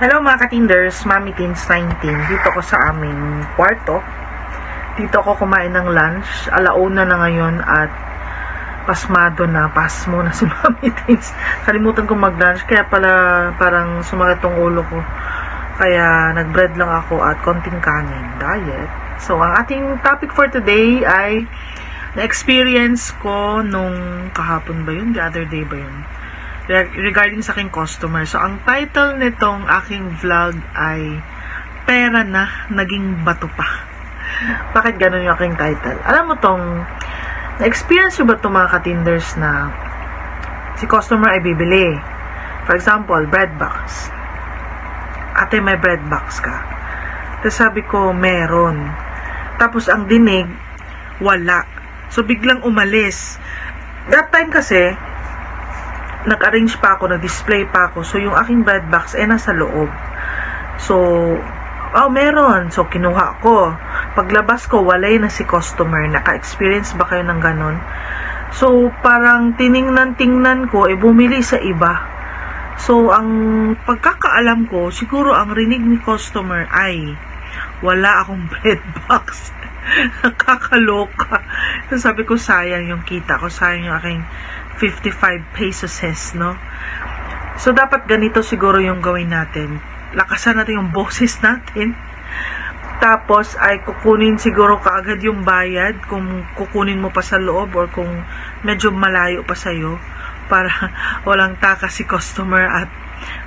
Hello mga katinders, Mami Teens 19. Dito ko sa aming kwarto. Dito ako kumain ng lunch. Alauna na ngayon at pasmado na, pasmo na si Mami Teens. Kalimutan ko mag-lunch kaya pala parang sumakit tong ulo ko. Kaya nag-bread lang ako at konting kanin. Diet. So, ang ating topic for today ay na-experience ko nung kahapon ba yun? The other day ba yun? Re- regarding sa aking customer. So, ang title nitong aking vlog ay Pera na, naging bato pa. Bakit ganun yung aking title? Alam mo tong, na-experience nyo ba itong mga katinders na si customer ay bibili? For example, bread box. Ate, may bread box ka. Tapos sabi ko, meron. Tapos ang dinig, wala. So, biglang umalis. That time kasi, nag-arrange pa ako, nag-display pa ako. So, yung aking bread box ay nasa loob. So, oh, meron. So, kinuha ko. Paglabas ko, walay na si customer. Naka-experience ba kayo ng ganon? So, parang tiningnan-tingnan ko, eh, bumili sa iba. So, ang pagkakaalam ko, siguro ang rinig ni customer ay wala akong bread box. Nakakaloka. So, sabi ko, sayang yung kita ko. Sayang yung aking 55 pesos, no? So, dapat ganito siguro yung gawin natin. Lakasan natin yung boses natin. Tapos, ay kukunin siguro kaagad yung bayad kung kukunin mo pa sa loob or kung medyo malayo pa sa'yo para walang taka si customer at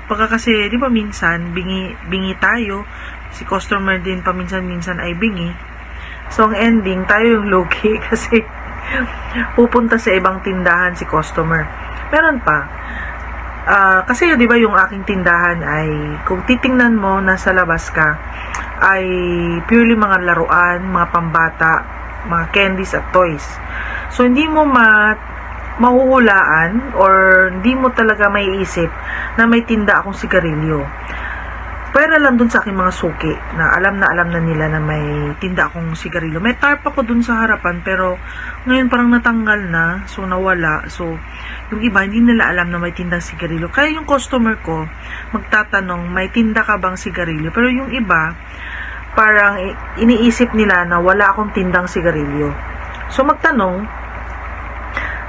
baka kasi, di ba minsan, bingi, bingi tayo, si customer din paminsan-minsan ay bingi. So, ang ending, tayo yung low-key kasi pupunta sa ibang tindahan si customer. Meron pa, Ah, kasi di ba yung aking tindahan ay kung titingnan mo nasa labas ka ay purely mga laruan, mga pambata, mga candies at toys. So hindi mo ma mahuhulaan or hindi mo talaga maiisip na may tinda akong sigarilyo. Pero lang dun sa aking mga suki na alam na alam na nila na may tinda akong sigarilyo. May tarp ako dun sa harapan pero ngayon parang natanggal na so nawala. So yung iba hindi nila alam na may tindang sigarilyo. Kaya yung customer ko magtatanong may tinda ka bang sigarilyo? Pero yung iba parang iniisip nila na wala akong tindang sigarilyo. So magtanong,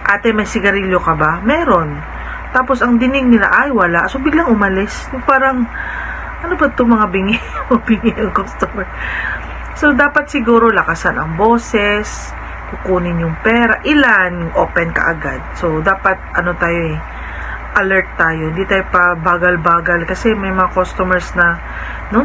ate may sigarilyo ka ba? Meron. Tapos ang dinig nila ay wala. So biglang umalis. Parang ano ba itong mga bingi? bingi ang customer. So, dapat siguro lakasan ang boses, kukunin yung pera, ilan, open ka agad. So, dapat ano tayo eh, alert tayo. Hindi tayo pa bagal-bagal kasi may mga customers na, no?